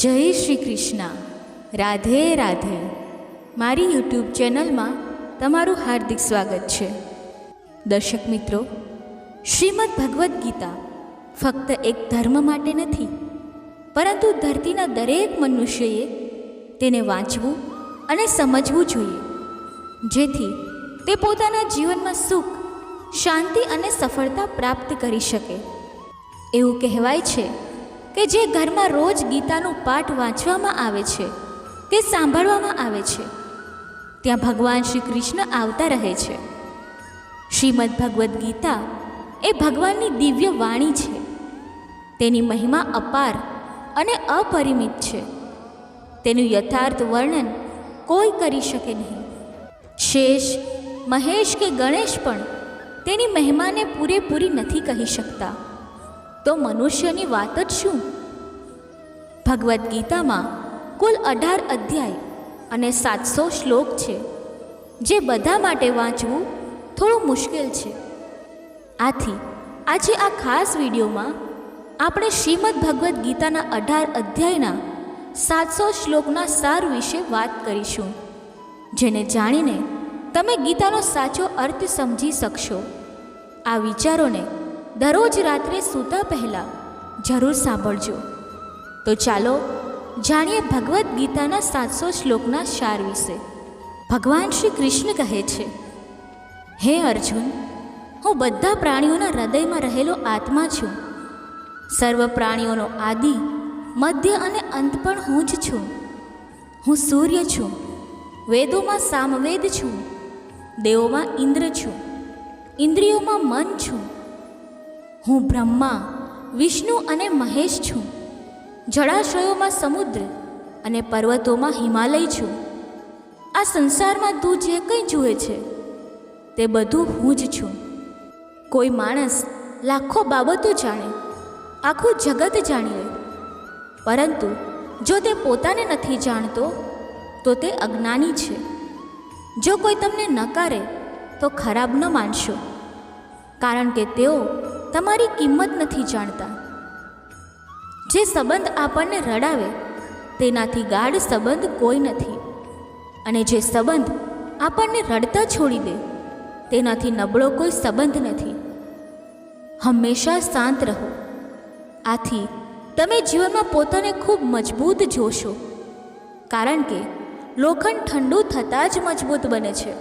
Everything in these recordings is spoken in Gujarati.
જય શ્રી કૃષ્ણ. રાધે રાધે. મારી યુટ્યુબ ચેનલમાં તમારું હાર્દિક સ્વાગત છે. દર્શક મિત્રો, શ્રીમદ ભગવદ્ ગીતા ફક્ત એક ધર્મ માટે નથી, પરંતુ ધરતીના દરેક મનુષ્યએ તેને વાંચવું અને સમજવું જોઈએ, જેથી તે પોતાના જીવનમાં સુખ, શાંતિ અને સફળતા પ્રાપ્ત કરી શકે. એવું કહેવાય છે કે જે ઘરમાં રોજ ગીતાનું પાઠ વાંચવામાં આવે છે, કે સાંભળવામાં આવે છે. ત્યાં ભગવાન શ્રી કૃષ્ણ આવતા રહે છે. શ્રીમદ ભગવદ્ ગીતા એ ભગવાનની દિવ્ય વાણી છે. તેની મહિમા અપાર અને અપરિમિત છે. તેનું યથાર્થ વર્ણન કોઈ કરી શકે નહીં. શેષ, મહેશ કે ગણેશ પણ તેની મહિમાને પૂરેપૂરી નથી કહી શકતા. તો મનુષ્યની વાત જ શું? ભગવદ્ ગીતામાં કુલ અઢાર અધ્યાય અને સાતસો શ્લોક છે. જે બધા માટે વાંચવું થોડું મુશ્કેલ છે. આથી આજે આ ખાસ વિડીયોમાં આપણે શ્રીમદ ભગવદ્ ગીતાના અઢાર અધ્યાયના સાતસો શ્લોકના સાર વિશે વાત કરીશું, જેને જાણીને તમે ગીતાનો સાચો અર્થ સમજી શકશો. આ વિચારોને દરરોજ રાત્રે સૂતા પહેલાં જરૂર સાંભળજો. તો ચાલો જાણીએ ભગવદ્ ગીતાના સાતસો શ્લોકના સાર વિશે. ભગવાન શ્રી કૃષ્ણ કહે છે, હે અર્જુન, હું બધા પ્રાણીઓના હૃદયમાં રહેલો આત્મા છું. સર્વ પ્રાણીઓનો આદિ, મધ્ય અને અંત પણ હું જ છું. હું સૂર્ય છું, વેદોમાં સામવેદ છું, દેવોમાં ઇન્દ્ર છું, ઇન્દ્રિયોમાં મન છું. હું બ્રહ્મા, વિષ્ણુ અને મહેશ છું. જળાશયોમાં સમુદ્ર અને પર્વતોમાં હિમાલય છું. આ સંસારમાં તું જે કંઈ જુએ છે, તે બધું હું જ છું. કોઈ માણસ લાખો બાબતો જાણે, આખું જગત જાણી લે. પરંતુ જો તે પોતાને નથી જાણતો, તો તે અજ્ઞાની છે. જો કોઈ તમને નકારે, તો ખરાબ ન માનશો. કારણ કે તેઓ તમારી કિંમત નથી જાણતા. જે સંબંધ આપણને રડાવે, તેનાથી ગાઢ સંબંધ કોઈ નથી. અને જે સંબંધ આપણને રડતા છોડી દે, તેનાથી નબળો કોઈ સંબંધ નથી. હંમેશા શાંત રહો. આથી તમે જીવનમાં પોતાને ખૂબ મજબૂત જોશો. કારણ કે લોખંડ ઠંડુ થતાં જ મજબૂત બને છે.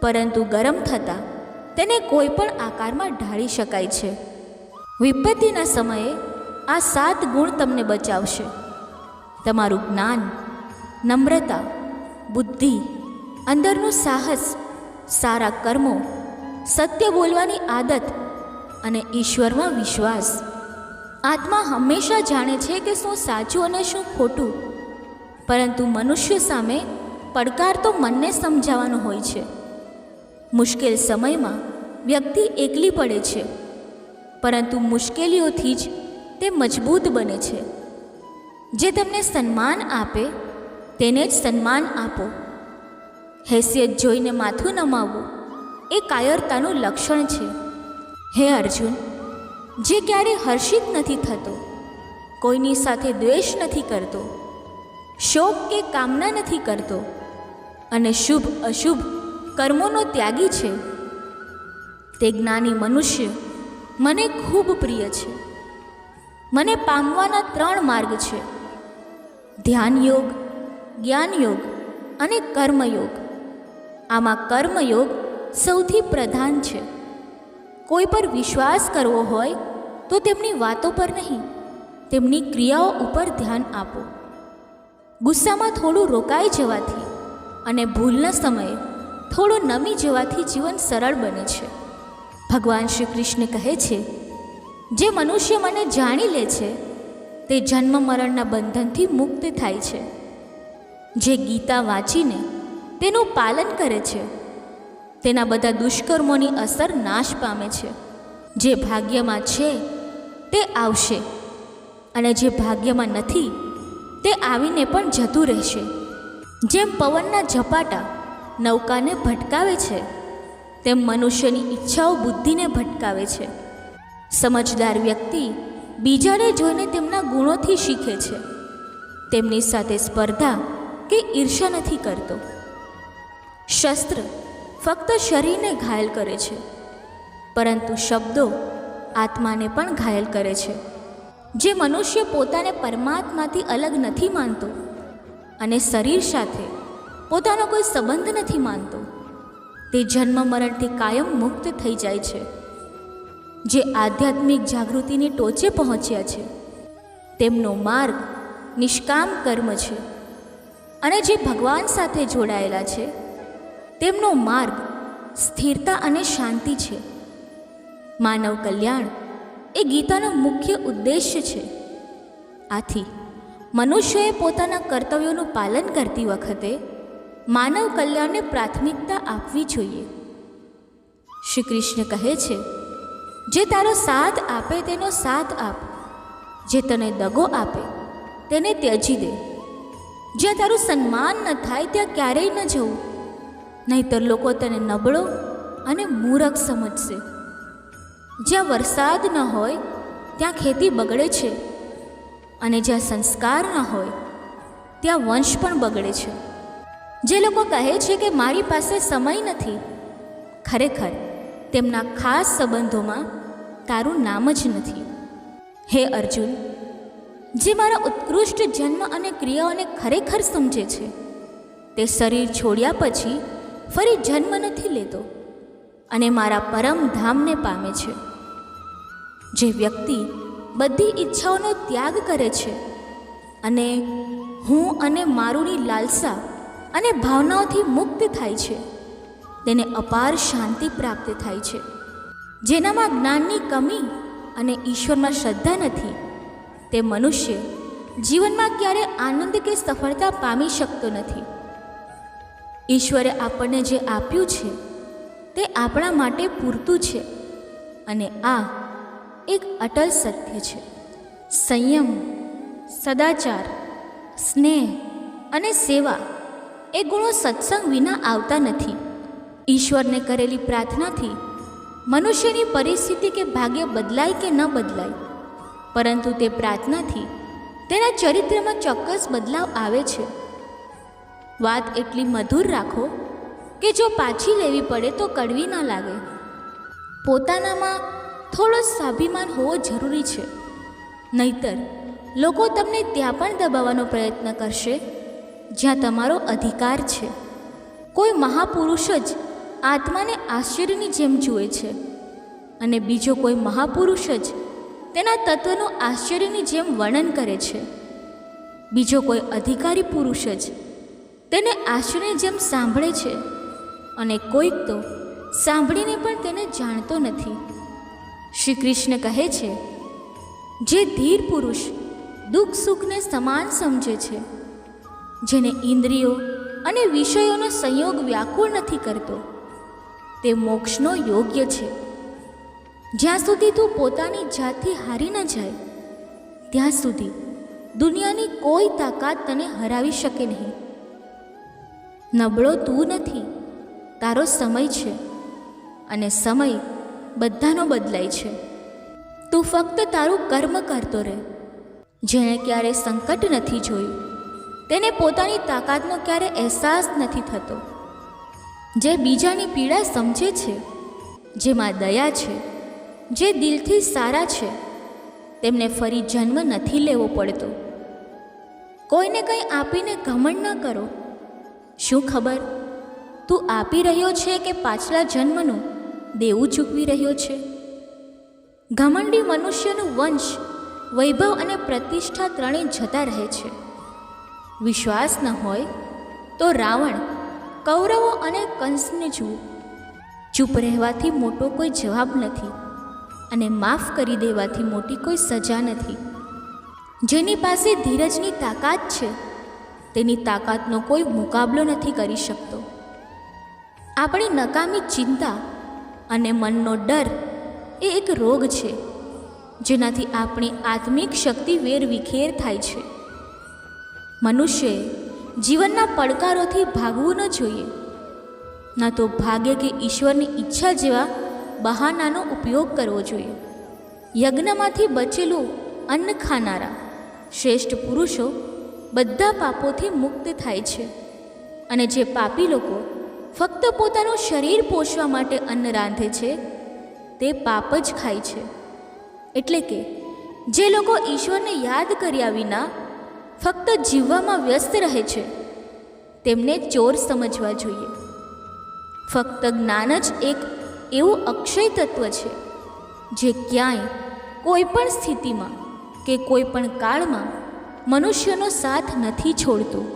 પરંતુ ગરમ થતાં તેને કોઈ પણ આકારમાં ઢાળી શકાય છે. વિપત્તિના સમયે આ સાત ગુણ તમને બચાવશે. તમારું જ્ઞાન, નમ્રતા, બુદ્ધિ, અંદરનું સાહસ, સારા કર્મો, સત્ય બોલવાની આદત અને ઈશ્વરમાં વિશ્વાસ. આત્મા હંમેશા જાણે છે કે શું સાચું અને શું ખોટું. પરંતુ મનુષ્ય સામે પડકાર તો મનને સમજાવવાનો હોય છે. મુશ્કેલ સમયમાં વ્યક્તિ એકલી પડે છે. પરંતુ મુશ્કેલીઓથી જ તે મજબૂત બને છે. જે તમને સન્માન આપે, તેને જ સન્માન આપો. હેસિયત જોઈને માથું નમાવવું એ કાયરતાનું લક્ષણ છે. હે અર્જુન, જે ક્યારે હર્ષિત નથી થતો, કોઈની સાથે દ્વેષ નથી કરતો, શોક કે કામના નથી કરતો, અને શુભ અશુભ કર્મોનો ત્યાગી છે. તે જ્ઞાની મનુષ્ય મને ખૂબ પ્રિય છે. મને પામવાના ત્રણ માર્ગ છે. ધ્યાન યોગ જ્ઞાન યોગ અને કર્મયોગ. આમાં કર્મયોગ સૌથી પ્રધાન છે. કોઈ પર વિશ્વાસ કરવો હોય તો તેમની વાતો પર નહીં, તેમની ક્રિયાઓ ઉપર ધ્યાન આપો. ગુસ્સામાં થોડું રોકાઈ જવાથી અને ભૂલના સમયે થોડું નમી જવાથી જીવન સરળ બને છે. ભગવાન શ્રી કૃષ્ણ કહે છે, જે મનુષ્ય મને જાણી લે છે, તે જન્મ મરણના બંધનથી મુક્ત થાય છે. જે ગીતા વાંચીને તેનું પાલન કરે છે, તેના બધા દુષ્કર્મોની અસર નાશ પામે છે. જે ભાગ્યમાં છે, તે આવશે અને જે ભાગ્યમાં નથી, તે આવીને પણ જતું રહેશે. જેમ પવનના ઝપાટા નૌકાને ભટકાવે છે. તેમ મનુષ્યની ઈચ્છાઓ બુદ્ધિને ભટકાવે છે. સમજદાર વ્યક્તિ બીજાને જોઈને તેમના ગુણોથી શીખે છે. તેમની સાથે સ્પર્ધા કે ઈર્ષા નથી કરતો. શસ્ત્ર ફક્ત શરીરને ઘાયલ કરે છે. પરંતુ શબ્દો આત્માને પણ ઘાયલ કરે છે. જે મનુષ્ય પોતાને પરમાત્માથી અલગ નથી માનતો અને શરીર સાથે પોતાનો કોઈ સંબંધ નથી માનતો. તે જન્મ મરણથી કાયમ મુક્ત થઈ જાય છે. જે આધ્યાત્મિક જાગૃતિની ટોચે પહોંચ્યા છે. તેમનો માર્ગ નિષ્કામ કર્મ છે. અને જે ભગવાન સાથે જોડાયેલા છે, તેમનો માર્ગ સ્થિરતા અને શાંતિ છે. માનવ કલ્યાણ એ ગીતાનો મુખ્ય ઉદ્દેશ્ય છે. આથી મનુષ્યએ પોતાના કર્તવ્યોનું પાલન કરતી વખતે માનવ કલ્યાણને પ્રાથમિકતા આપવી જોઈએ. શ્રી કૃષ્ણ કહે છે, જે તારો સાથ આપે તેનો સાથ આપ. જે તને દગો આપે તેને ત્યજી દે. જ્યાં તારું સન્માન ન થાય ત્યાં ક્યારેય ન જવું. નહીતર લોકો તને નબળો અને મૂરખ સમજશે. જ્યાં વરસાદ ન હોય, ત્યાં ખેતી બગડે છે. અને જ્યાં સંસ્કાર ન હોય, ત્યાં વંશ પણ બગડે છે. જે લોકો કહે છે કે મારી પાસે સમય નથી, ખરેખર તેમના ખાસ સંબંધોમાં તારું નામ જ નથી. હે અર્જુન, જે મારા ઉત્કૃષ્ટ જન્મ અને ક્રિયાઓને ખરેખર સમજે છે, તે શરીર છોડ્યા પછી ફરી જન્મ નથી લેતો અને મારા પરમ ધામને પામે છે. જે વ્યક્તિ બધી ઈચ્છાઓનો ત્યાગ કરે છે અને હું અને મારુંની લાલસા અને ભાવનાઓથી મુક્ત થાય છે. તેને અપાર શાંતિ પ્રાપ્ત થાય છે. જેનામાં જ્ઞાનની કમી અને ઈશ્વરમાં શ્રદ્ધા નથી. તે મનુષ્ય જીવનમાં ક્યારે આનંદ કે સફળતા પામી શકતો નથી. ઈશ્વરે આપણને જે આપ્યું છે, તે આપણા માટે પૂરતું છે અને આ એક અટલ સત્ય છે. સંયમ, સદાચાર, સ્નેહ અને સેવા એ ગુણો સત્સંગ વિના આવતા નથી. ઈશ્વરને કરેલી પ્રાર્થનાથી મનુષ્યની પરિસ્થિતિ કે ભાગ્ય બદલાય કે ન બદલાય, પરંતુ તે પ્રાર્થનાથી તેના ચરિત્રમાં ચોક્કસ બદલાવ આવે છે. વાત એટલી મધુર રાખો કે જો પાછી લેવી પડે તો કડવી ના લાગે. પોતાનામાં થોડો સ્વાભિમાન હોવો જરૂરી છે. નહીતર લોકો તમને ત્યાં પણ દબાવવાનો પ્રયત્ન કરશે જ્યાં તમારો અધિકાર છે. કોઈ મહાપુરુષ જ આત્માને આશ્ચર્યની જેમ જુએ છે. અને બીજો કોઈ મહાપુરુષ જ તેના તત્વનું આશ્ચર્યની જેમ વર્ણન કરે છે. બીજો કોઈ અધિકારી પુરુષ જ તેને આશ્ચર્યની જેમ સાંભળે છે. અને કોઈક તો સાંભળીને પણ તેને જાણતો નથી. શ્રી કૃષ્ણ કહે છે, જે ધીર પુરુષ દુઃખ સુખને સમાન સમજે છે જેને ઇન્દ્રિયો અને વિષયોનો સંયોગ વ્યાકુળ નથી કરતો. તે મોક્ષનો યોગ્ય છે. જ્યાં સુધી તું પોતાની જાતથી હારી ન જાય, ત્યાં સુધી દુનિયાની કોઈ તાકાત તને હરાવી શકે નહીં. નબળો તું નથી, તારો સમય છે અને સમય બધાનો બદલાય છે. તું ફક્ત તારું કર્મ કરતો રહે, જેણે ક્યારે સંકટ નથી જોયું. તેને પોતાની તાકાતનો ક્યારે અહેસાસ નથી થતો. જે બીજાની પીડા સમજે છે, જેમાં દયા છે, જે દિલથી સારા છે, તેમને ફરી જન્મ નથી લેવો પડતો. કોઈને કંઈ આપીને ઘમંડ ન કરો. શું ખબર? તું આપી રહ્યો છે કે પાછલા જન્મનું દેવું ચૂકવી રહ્યો છે? ઘમંડી મનુષ્યનું વંશ, વૈભવ અને પ્રતિષ્ઠા ત્રણેય જતા રહે છે. વિશ્વાસ ન હોય, તો રાવણ કૌરવો અને કંસને જુઓ. ચૂપ રહેવાથી મોટો કોઈ જવાબ નથી અને માફ કરી દેવાથી મોટી કોઈ સજા નથી. જેની પાસે ધીરજની તાકાત છે, તેની તાકાતનો કોઈ મુકાબલો નથી કરી શકતો. આપણી નકામી ચિંતા અને મનનો ડર એ એક રોગ છે, જેનાથી આપણી આત્મિક શક્તિ વેરવિખેર થાય છે. મનુષ્યએ જીવનના પડકારોથી ભાગવું ન જોઈએ. ન તો ભાગ્ય કે ઈશ્વરની ઈચ્છા જેવા બહાનાનો ઉપયોગ કરવો જોઈએ. યજ્ઞમાંથી બચેલું અન્ન ખાનારા, શ્રેષ્ઠ પુરુષો બધા પાપોથી મુક્ત થાય છે. અને જે પાપી લોકો ફક્ત પોતાનું શરીર પોષવા માટે અન્ન રાંધે છે, તે પાપ જ ખાય છે. એટલે કે, જે લોકો ઈશ્વરને યાદ કર્યા વિના ફક્ત જીવવામાં વ્યસ્ત રહે છે. તેમને ચોર સમજવા જોઈએ. ફક્ત જ્ઞાન જ એક એવું અક્ષય તત્વ છે, જે ક્યાંય, કોઈ પણ સ્થિતિમાં કે કોઈ પણ કાળમાં મનુષ્યનો સાથ નથી છોડતું.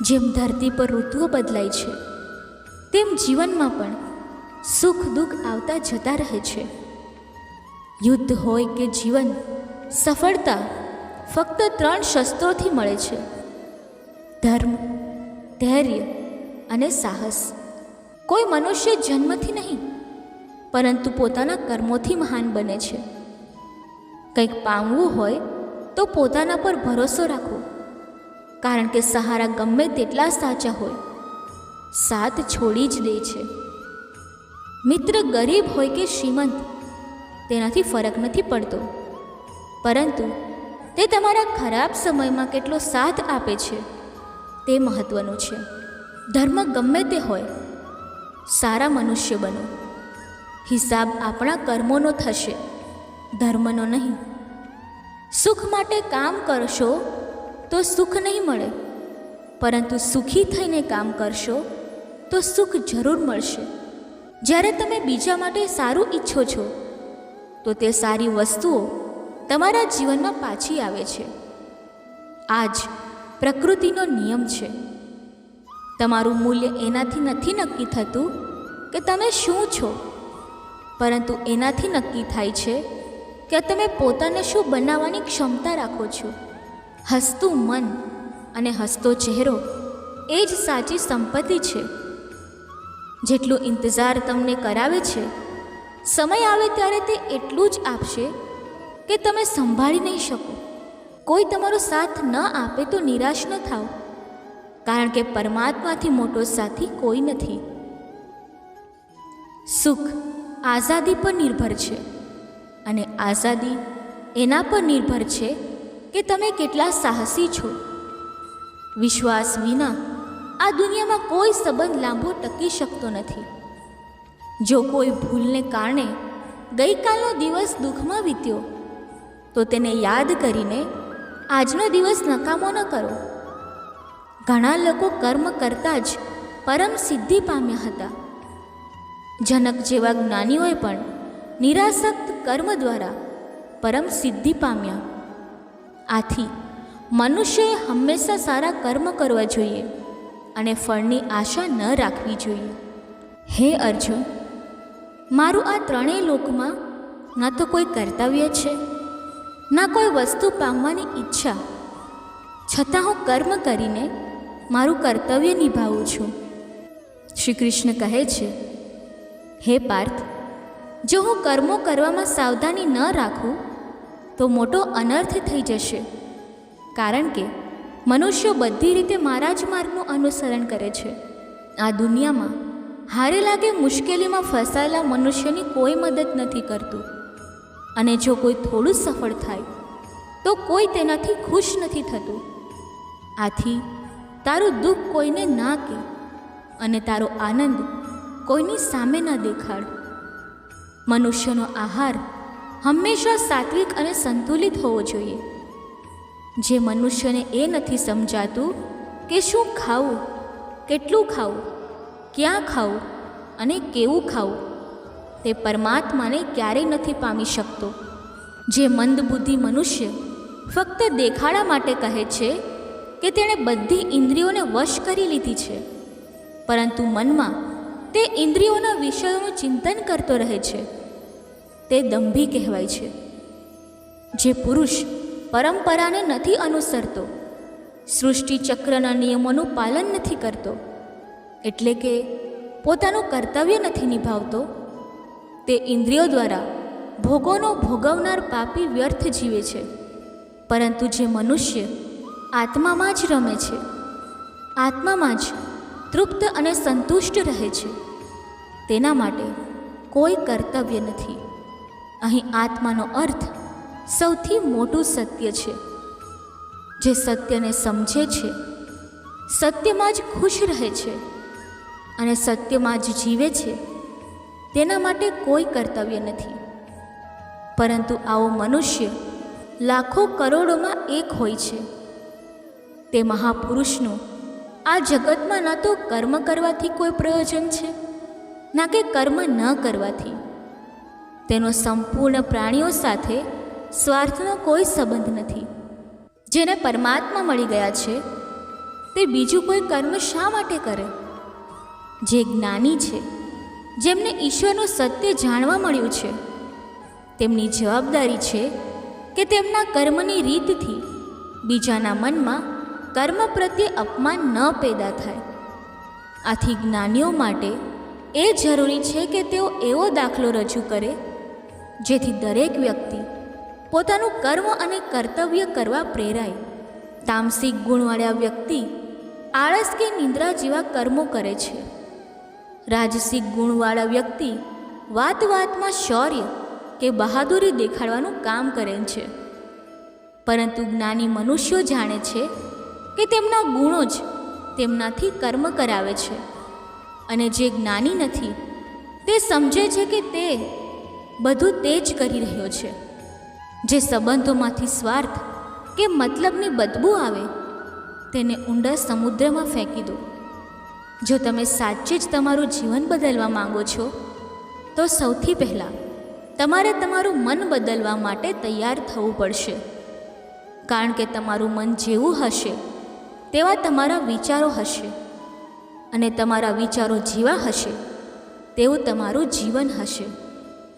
જેમ ધરતી પર ઋતુઓ બદલાય છે, તેમ જીવનમાં પણ સુખ દુઃખ આવતા જતા રહે છે. યુદ્ધ હોય કે જીવન, સફળતા ફક્ત ત્રણ શસ્ત્રોથી મળે છે. ધર્મ, ધૈર્ય અને સાહસ. કોઈ મનુષ્ય જન્મથી નહીં, પરંતુ પોતાના કર્મોથી મહાન બને છે. કંઈક પામવું હોય તો પોતાના પર ભરોસો રાખો કારણ કે સહારા ગમે તેટલા સાચા હોય, સાથ છોડી જ દે છે. મિત્ર ગરીબ હોય કે શ્રીમંત, તેનાથી ફરક નથી પડતો. પરંતુ તે તમારા ખરાબ સમયમાં કેટલો સાથ આપે છે? તે મહત્વનું છે. ધર્મ ગમે તે હોય, સારા મનુષ્ય બનો. હિસાબ આપણા કર્મોનો થશે, ધર્મનો નહીં. સુખ માટે કામ કરશો તો સુખ નહીં મળે. પરંતુ સુખી થઈને કામ કરશો તો સુખ જરૂર મળશે. જ્યારે તમે બીજા માટે સારું ઈચ્છો છો, તો તે સારી વસ્તુઓ તમારા જીવનમાં પાછી આવે છે. આ જ પ્રકૃતિનો નિયમ છે. તમારું મૂલ્ય એનાથી નથી નક્કી થતું કે તમે શું છો. પરંતુ એનાથી નક્કી થાય છે કે તમે પોતાને શું બનાવવાની ક્ષમતા રાખો છો. હસતું મન અને હસતો ચહેરો એ જ સાચી સંપત્તિ છે. જેટલું ઇંતજાર તમને કરાવે છે, સમય આવે ત્યારે તે એટલું જ આપશે કે તમે સંભાળી નહીં શકો. કોઈ તમારો સાથ ન આપે તો નિરાશ ન થાઓ. કારણ કે પરમાત્માથી મોટો સાથી કોઈ નથી. સુખ આઝાદી પર નિર્ભર છે અને આઝાદી એના પર નિર્ભર છે કે તમે કેટલા સાહસી છો. વિશ્વાસ વિના આ દુનિયામાં કોઈ સંબંધ લાંબો ટકી શકતો નથી. જો કોઈ ભૂલને કારણે ગઈકાલનો દિવસ દુઃખમાં વીત્યો તો તેને યાદ કરીને આજનો દિવસ નકામો ન કરો. ઘણા લોકો કર્મ કરતાં જ પરમ સિદ્ધિ પામ્યા હતા. જનક જેવા જ્ઞાનીઓએ પણ નિરાસક્ત કર્મ દ્વારા પરમ સિદ્ધિ પામ્યા. આથી મનુષ્યએ હંમેશા સારા કર્મ કરવા જોઈએ અને ફળની આશા ન રાખવી જોઈએ. હે અર્જુન, મારું આ ત્રણેય લોકમાં ન તો કોઈ કર્તવ્ય છે? ના કોઈ વસ્તુ પામવાની ઈચ્છા. છતાં હું કર્મ કરીને મારું કર્તવ્ય નિભાવું છું. શ્રી કૃષ્ણ કહે છે, હે પાર્થ, જો હું કર્મો કરવામાં સાવધાની ન રાખું, તો મોટો અનર્થ થઈ જશે. કારણ કે મનુષ્યો બધી રીતે મારા જ માર્ગનું અનુસરણ કરે છે. આ દુનિયામાં હારે લાગે મુશ્કેલીમાં ફસાયેલા મનુષ્યની કોઈ મદદ નથી કરતું. અને જો કોઈ થોડું સફળ થાય, તો કોઈ તેનાથી ખુશ નથી થતું. આથી, તારું દુઃખ કોઈને ના કે અને તારો આનંદ કોઈની સામે ન દેખાડ. મનુષ્યનો આહાર હંમેશા સાત્વિક અને સંતુલિત હોવો જોઈએ. જે મનુષ્યને એ નથી સમજાતું કે શું ખાવું, કેટલું ખાવું, ક્યાં ખાવું અને કેવું ખાવું તે પરમાત્માને ક્યારેય નથી પામી શકતો. જે મંદબુદ્ધિ મનુષ્ય ફક્ત દેખાડા માટે કહે છે કે તેણે બધી ઇન્દ્રિયોને વશ કરી લીધી છે, પરંતુ મનમાં તે ઇન્દ્રિયોના વિષયોનું ચિંતન કરતો રહે છે. તે દંભી કહેવાય છે. જે પુરુષ પરંપરાને નથી અનુસરતો, સૃષ્ટિ ચક્રના નિયમોનું પાલન નથી કરતો, એટલે કે પોતાનું કર્તવ્ય નથી નિભાવતો તે ઇન્દ્રિયો દ્વારા ભોગોનો ભોગવનાર પાપી વ્યર્થ જીવે છે. પરંતુ જે મનુષ્ય આત્મામાં જ રમે છે, આત્મામાં જ તૃપ્ત અને સંતુષ્ટ રહે છે, તેના માટે કોઈ કર્તવ્ય નથી. અહીં આત્માનો અર્થ સૌથી મોટું સત્ય છે. જે સત્યને સમજે છે, સત્યમાં જ ખુશ રહે છે અને સત્યમાં જ જીવે છે તેના માટે કોઈ કર્તવ્ય નથી. પરંતુ આવો મનુષ્ય લાખો કરોડોમાં એક હોય છે. તે મહાપુરુષનું આ જગતમાં ન તો કર્મ કરવાથી કોઈ પ્રયોજન છે, ના કે કર્મ ન કરવાથી. તેનો સંપૂર્ણ પ્રાણીઓ સાથે સ્વાર્થનો કોઈ સંબંધ નથી. જેને પરમાત્મા મળી ગયા છે, તે બીજું કોઈ કર્મ શા માટે કરે? જે જ્ઞાની છે જેમને ઈશ્વરનું સત્ય જાણવા મળ્યું છે. તેમની જવાબદારી છે કે તેમના કર્મની રીતથી બીજાના મનમાં કર્મ પ્રત્યે અપમાન ન પેદા થાય. આથી જ્ઞાનીઓ માટે એ જરૂરી છે કે તેઓ એવો દાખલો રજૂ કરે, જેથી દરેક વ્યક્તિ પોતાનું કર્મ અને કર્તવ્ય કરવા પ્રેરાય. તામસિક ગુણવાળા વ્યક્તિ આળસ કે નિંદ્રા જેવા કર્મો કરે છે. રાજસિક ગુણવાળા વ્યક્તિ વાત વાતમાં શૌર્ય કે બહાદુરી દેખાડવાનું કામ કરે છે. પરંતુ જ્ઞાની મનુષ્યો જાણે છે કે તેમના ગુણો જ તેમનાથી કર્મ કરાવે છે અને જે જ્ઞાની નથી તે સમજે છે કે તે બધું તે જ કરી રહ્યો છે. જે સંબંધોમાંથી સ્વાર્થ કે મતલબની બદબૂ આવે તેને ઊંડા સમુદ્રમાં ફેંકી દો. જો તમે સાચે જ તમારું જીવન બદલવા માંગો છો, તો સૌથી પહેલાં તમારે તમારું મન બદલવા માટે તૈયાર થવું પડશે. કારણ કે તમારું મન જેવું હશે, તેવા તમારા વિચારો હશે. અને તમારા વિચારો જેવા હશે, તેવું તમારું જીવન હશે.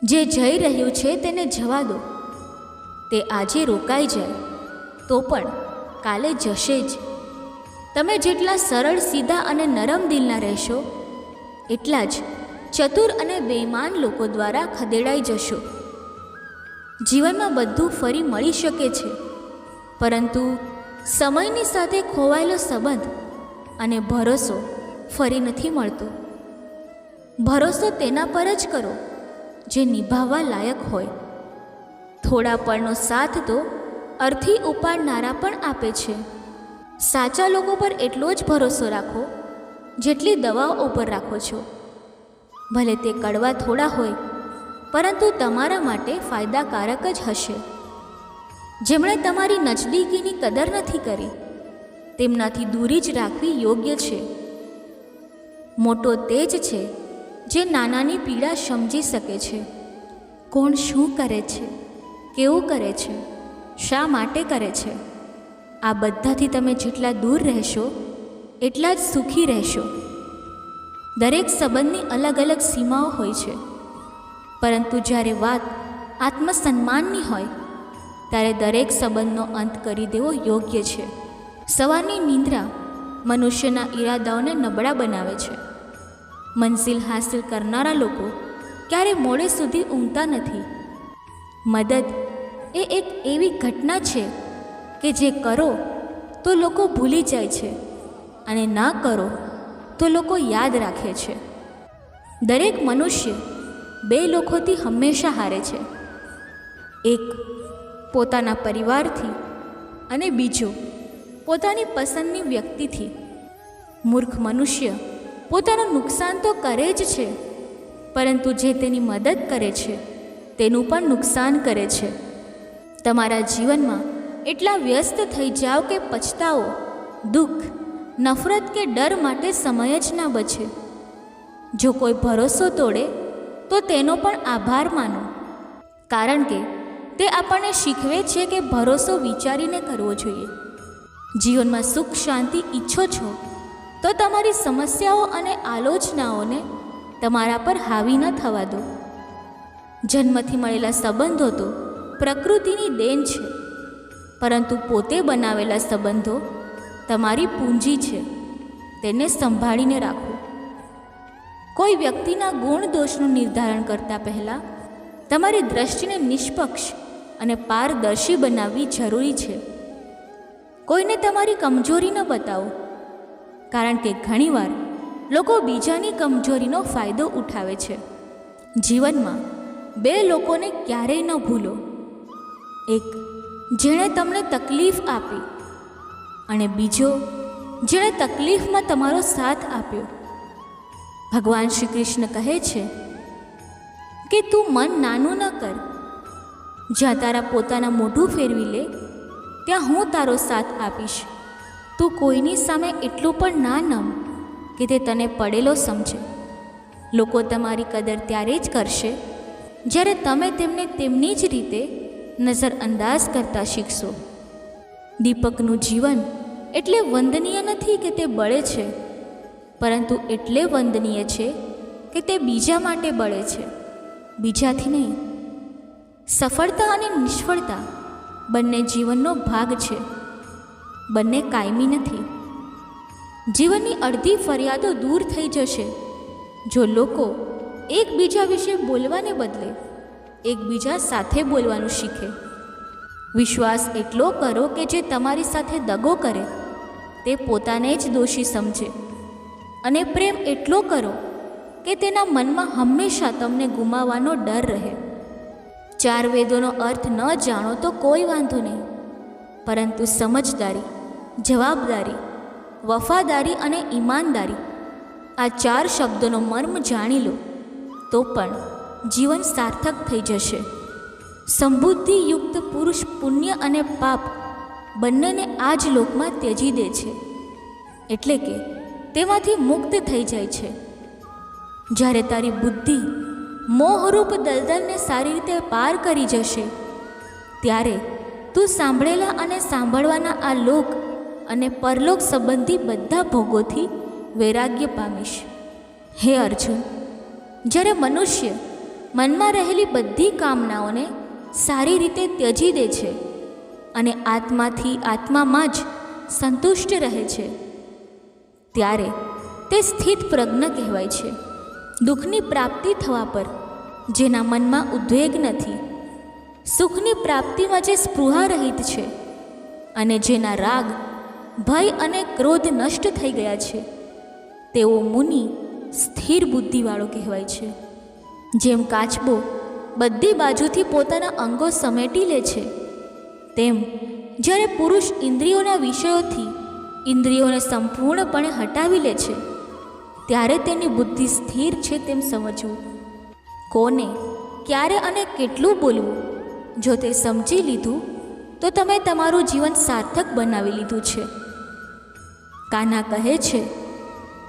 જે જઈ રહ્યું છે તેને જવા દો. તે આજે રોકાઈ જાય, તો પણ કાલે જશે જ. તમે જેટલા સરળ, સીધા અને નરમ દિલના રહેશો, એટલા જ ચતુર અને બેઈમાન લોકો દ્વારા ખદેડાઈ જશો. જીવનમાં બધું ફરી મળી શકે છે, પરંતુ સમયની સાથે ખોવાયેલો સંબંધ અને ભરોસો ફરી નથી મળતો. ભરોસો તેના પર જ કરો, જે નિભાવવા લાયક હોય. થોડા પળનો સાથ તો અર્થી ઉપાડનારા પણ આપે છે. સાચા લોકો પર એટલો જ ભરોસો રાખો, જેટલી દવાઓ ઉપર રાખો છો. ભલે તે કડવા થોડા હોય, પરંતુ તમારા માટે ફાયદાકારક જ હશે. જેમણે તમારી નજદીકીની કદર નથી કરી, તેમનાથી દૂરી જ રાખવી યોગ્ય છે. મોટો તે જ છે, જે નાનાની પીડા સમજી શકે છે. કોણ શું કરે છે, કેવું કરે છે, શા માટે કરે છે? આ બધાથી તમે જેટલા દૂર રહેશો, એટલા જ સુખી રહેશો. દરેક સંબંધની અલગ અલગ સીમાઓ હોય છે. પરંતુ જ્યારે વાત આત્મસન્માનની હોય, ત્યારે દરેક સંબંધનો અંત કરી દેવો યોગ્ય છે. સવારની નિંદ્રા મનુષ્યના ઈરાદાઓને નબળા બનાવે છે. મંઝિલ હાસિલ કરનારા લોકો ક્યારે મોડે સુધી ઊંઘતા નથી. મદદ એ એક એવી ઘટના છે કે જે કરો, તો લોકો ભૂલી જાય છે અને ના કરો, તો લોકો યાદ રાખે છે. દરેક મનુષ્ય બે લોકોથી હંમેશા હારે છે. એક પોતાના પરિવારથી અને બીજો પોતાની પસંદની વ્યક્તિથી. મૂર્ખ મનુષ્ય પોતાનું નુકસાન તો કરે જ છે, પરંતુ જે તેની મદદ કરે છે, તેનું પણ નુકસાન કરે છે. તમારા જીવનમાં એટલા વ્યસ્ત થઈ જાઓ કે પછતાવો. દુઃખ, નફરત કે ડર માટે સમય જ ના બચે. જો કોઈ ભરોસો તોડે, તો તેનો પણ આભાર માનો. કારણ કે, તે આપણને શીખવે છે કે ભરોસો વિચારીને કરવો જોઈએ. જીવનમાં સુખ, શાંતિ, ઈચ્છો છો, તો તમારી સમસ્યાઓ અને આલોચનાઓને તમારા પર હાવી ન થવા દો. જન્મથી મળેલા સંબંધો તો પ્રકૃતિની દેન છે. પરંતુ પોતે બનાવેલા સંબંધો તમારી પૂંજી છે, તેને સંભાળીને રાખો. કોઈ વ્યક્તિના ગુણ દોષનું નિર્ધારણ કરતાં પહેલાં તમારી દ્રષ્ટિને નિષ્પક્ષ અને પારદર્શી બનાવવી જરૂરી છે. કોઈને તમારી કમજોરી ન બતાવો, કારણ કે ઘણીવાર લોકો બીજાની કમજોરીનો ફાયદો ઉઠાવે છે. જીવનમાં બે લોકોને ક્યારેય ન ભૂલો. એક જેણે તમને તકલીફ આપી અને બીજો, જેણે તકલીફમાં તમારો સાથ આપ્યો. ભગવાન શ્રી કૃષ્ણ કહે છે કે તું મન નાનું ન કર. જ્યાં તારા પોતાના મોઢું ફેરવી લે, ત્યાં હું તારો સાથ આપીશ. તું કોઈની સામે એટલું પણ ના નમ કે તે તને પડેલો સમજે. લોકો તમારી કદર ત્યારે જ કરશે જ્યારે તમે તેમને તેમની જ રીતે નજરઅંદાજ કરતા શીખશો. દીપકનું જીવન એટલે વંદનીય નથી કે તે બળે છે, પરંતુ એટલે વંદનીય છે કે તે બીજા માટે બળે છે. બીજાથી નહીં, સફળતા અને નિષ્ફળતા બંને જીવનનો ભાગ છે. બંને કાયમી નથી. જીવનની અડધી ફરિયાદો દૂર થઈ જશે જો લોકો એકબીજા વિશે બોલવાને બદલે એકબીજા સાથે બોલવાનું શીખે. વિશ્વાસ એટલો કરો કે જે તમારી સાથે દગો કરે. તે પોતાને જ દોષી સમજે. અને પ્રેમ એટલો કરો કે તેના મનમાં હંમેશા તમને ગુમાવવાનો ડર રહે. ચાર વેદોનો અર્થ ન જાણો તો કોઈ વાંધો નહીં. પરંતુ સમજદારી, જવાબદારી, વફાદારી અને ઈમાનદારી આ ચાર શબ્દોનો મર્મ જાણી લો તો પણ જીવન સાર્થક થઈ જશે. સમબુદ્ધિયુક્ત પુરુષ પુણ્ય અને પાપ બંનેને આ જ લોકમાં ત્યજી દે છે. એટલે કે તેમાંથી મુક્ત થઈ જાય છે. જ્યારે તારી બુદ્ધિ મોહરૂપ દલદલને સારી રીતે પાર કરી જશે, ત્યારે તું સાંભળેલા અને સાંભળવાના આ લોક અને પરલોક સંબંધી બધા ભોગોથી વૈરાગ્ય પામીશ. હે અર્જુન, જ્યારે મનુષ્ય મનમાં રહેલી બધી કામનાઓને સારી રીતે ત્યજી દે છે અને આત્માથી આત્મામાં જ સંતુષ્ટ રહે છે. ત્યારે તે સ્થિત પ્રજ્ઞ કહેવાય છે. દુઃખની પ્રાપ્તિ થવા પર જેના મનમાં ઉદ્વેગ નથી, સુખની પ્રાપ્તિમાં જે સ્પૃહા રહિત છે અને જેના રાગ, ભય અને ક્રોધ નષ્ટ થઈ ગયા છે, તેઓ મુનિ સ્થિર બુદ્ધિવાળો કહેવાય છે. જેમ કાચબો બધી બાજુથી પોતાના અંગો સમેટી લે છે, તેમ જ્યારે પુરુષ ઇન્દ્રિયોના વિષયોથી ઇન્દ્રિયોને સંપૂર્ણપણે હટાવી લે છે, ત્યારે તેની બુદ્ધિ સ્થિર છે તેમ સમજવું. કોને, ક્યારે અને કેટલું બોલવું? જો તે સમજી લીધું, તો તમે તમારું જીવન સાર્થક બનાવી લીધું છે. કાના કહે છે,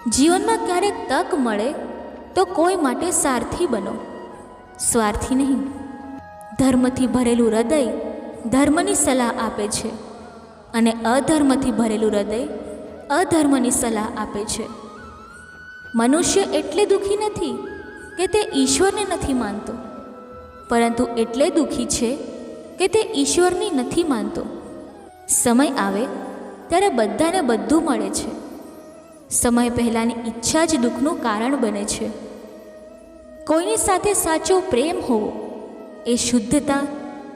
જીવનમાં ક્યારેક તક મળે તો કોઈ માટે સારથી બનો. સ્વાર્થી નહીં. ધર્મથી ભરેલું હૃદય ધર્મની સલાહ આપે છે અને અધર્મથી ભરેલું હૃદય અધર્મની સલાહ આપે છે. મનુષ્ય એટલે દુઃખી નથી કે તે ઈશ્વરને નથી માનતો, પરંતુ એટલે દુઃખી છે કે તે ઈશ્વરની નથી માનતો. સમય આવે ત્યારે બધાને બધું મળે છે. સમય પહેલાંની ઈચ્છા જ દુઃખનું કારણ બને છે. કોઈની સાથે સાચો પ્રેમ હોવો એ શુદ્ધતા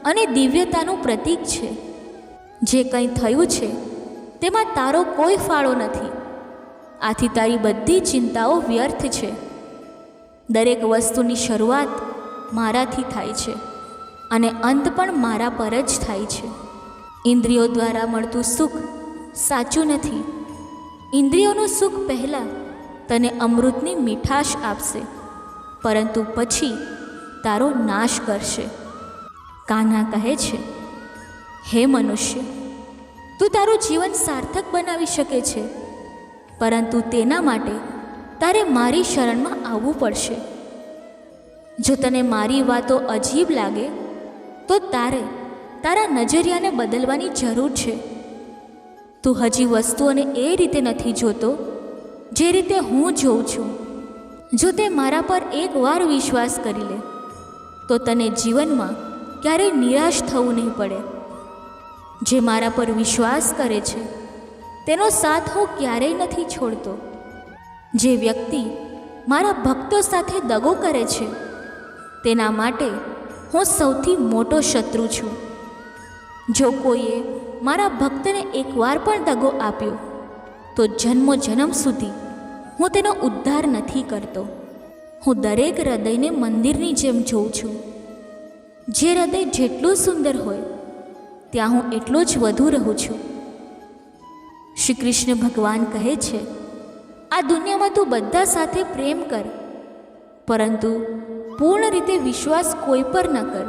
અને દિવ્યતાનું પ્રતીક છે. જે કંઈ થયું છે, તેમાં તારો કોઈ ફાળો નથી. આથી તારી બધી ચિંતાઓ વ્યર્થ છે. દરેક વસ્તુની શરૂઆત મારાથી થાય છે અને અંત પણ મારા પર જ થાય છે. ઇન્દ્રિયો દ્વારા મળતું સુખ સાચું નથી. ઇન્દ્રિયોનું સુખ પહેલાં તને અમૃતની મીઠાશ આપશે. પરંતુ પછી તારો નાશ કરશે. કાના કહે છે, હે મનુષ્ય, તું તારું જીવન સાર્થક બનાવી શકે છે, પરંતુ તેના માટે તારે મારી શરણમાં આવવું પડશે. જો તને મારી વાતો અજીબ લાગે, તો તારે તારા નજરિયાને બદલવાની જરૂર છે. તું હજી વસ્તુઓને એ રીતે નથી જોતો, જે રીતે હું જોઉં છું. જો તે મારા પર એકવાર વિશ્વાસ કરી લે, તો તને જીવનમાં ક્યારેય નિરાશ થવું નહીં પડે. જે મારા પર વિશ્વાસ કરે છે, તેનો સાથ હું ક્યારેય નથી છોડતો. જે વ્યક્તિ મારા ભક્તો સાથે દગો કરે છે, તેના માટે હું સૌથી મોટો શત્રુ છું. જો કોઈએ મારા ભક્તને એકવાર પણ દગો આપ્યો, તો જન્મો જન્મ સુધી હું તેનો ઉદ્ધાર નથી કરતો. હું દરેક હૃદયને મંદિરની જેમ જોઉં છું. જે હૃદય જેટલું સુંદર હોય, ત્યાં હું એટલો જ વધુ રહું છું. શ્રી કૃષ્ણ ભગવાન કહે છે, આ દુનિયામાં તું બધા સાથે પ્રેમ કર, પરંતુ પૂર્ણ રીતે વિશ્વાસ કોઈ પર ન કર.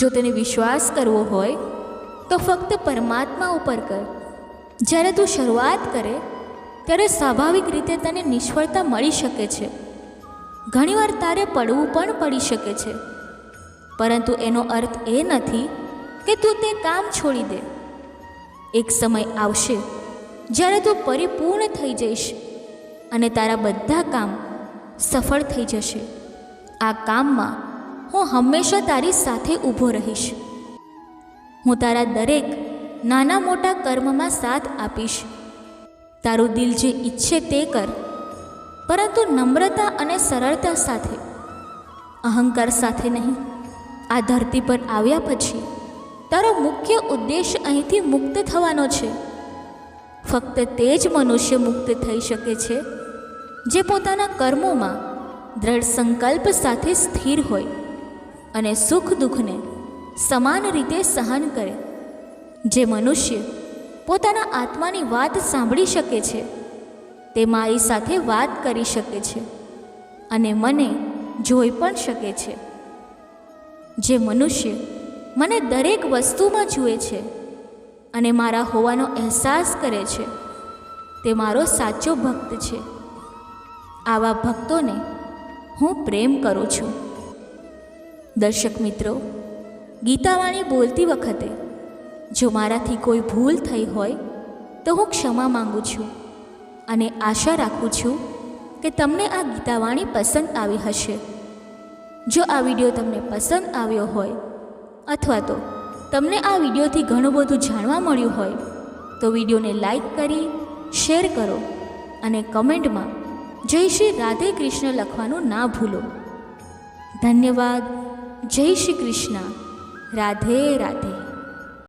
જો તેને વિશ્વાસ કરવો હોય, તો ફક્ત પરમાત્મા ઉપર કર. જ્યારે તું શરૂઆત કરે ત્યારે સ્વાભાવિક રીતે તને નિષ્ફળતા મળી શકે છે. ઘણીવાર તારે પડવું પણ પડી શકે છે. પરંતુ એનો અર્થ એ નથી કે તું તે કામ છોડી દે. એક સમય આવશે જ્યારે તું પરિપૂર્ણ થઈ જઈશ અને તારા બધા કામ સફળ થઈ જશે. આ કામમાં હું હંમેશા તારી સાથે ઊભો રહીશ. હું તારા દરેક નાના મોટા કર્મમાં સાથ આપીશ. તારું દિલ જે ઈચ્છે તે કર, પરંતુ નમ્રતા અને સરળતા સાથે, અહંકાર સાથે નહીં. આ ધરતી પર આવ્યા પછી, તારો મુખ્ય ઉદ્દેશ અહીંથી મુક્ત થવાનો છે. ફક્ત તે જ મનુષ્ય મુક્ત થઈ શકે છે, જે પોતાના કર્મોમાં દ્રઢ સંકલ્પ સાથે સ્થિર હોય અને સુખ દુઃખને સમાન રીતે સહન કરે. જે મનુષ્ય પોતાના આત્માની વાત સાંભળી શકે છે. તે મારી સાથે વાત કરી શકે છે અને મને જોઈ પણ શકે છે. જે મનુષ્ય મને દરેક વસ્તુમાં જુએ છે અને મારા હોવાનો અહેસાસ કરે છે, તે મારો સાચો ભક્ત છે. આવા ભક્તોને હું પ્રેમ કરું છું. દર્શક મિત્રો, ગીતાવાણી બોલતી વખતે જો મારાથી કોઈ ભૂલ થઈ હોય, તો હું ક્ષમા માગું છું અને આશા રાખું છું કે તમને આ ગીતાવાણી પસંદ આવી હશે. જો આ વીડિયો તમને પસંદ આવ્યો હોય, અથવા તો તમને આ વિડીયોથી ઘણું બધું જાણવા મળ્યું હોય, તો વિડીયોને લાઈક કરી, શેર કરો અને કમેન્ટમાં જય શ્રી રાધે કૃષ્ણ લખવાનું ના ભૂલો. ધન્યવાદ. જય શ્રી કૃષ્ણ. રાધે રાધે.